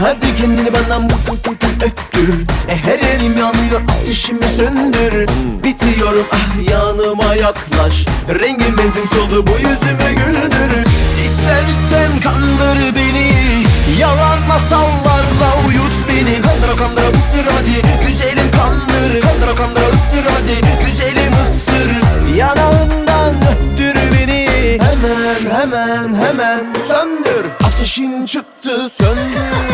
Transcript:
Hadi kendini bana mutluluk öptür. E, Her elim yanıyor ateşimi söndür. Bitiyorum ah yanıma yaklaş. Rengin benzin soldu bu yüzümü güldür. İstersen kandır beni. Yalan masallarla uyut beni. Kandıra kandıra ısır hadi. Güzelim kandır. Kandıra kandıra ısır hadi. Güzelim ısır. Yanağından öptür beni. Hemen hemen hemen söndür. Ateşin çıktı söndür.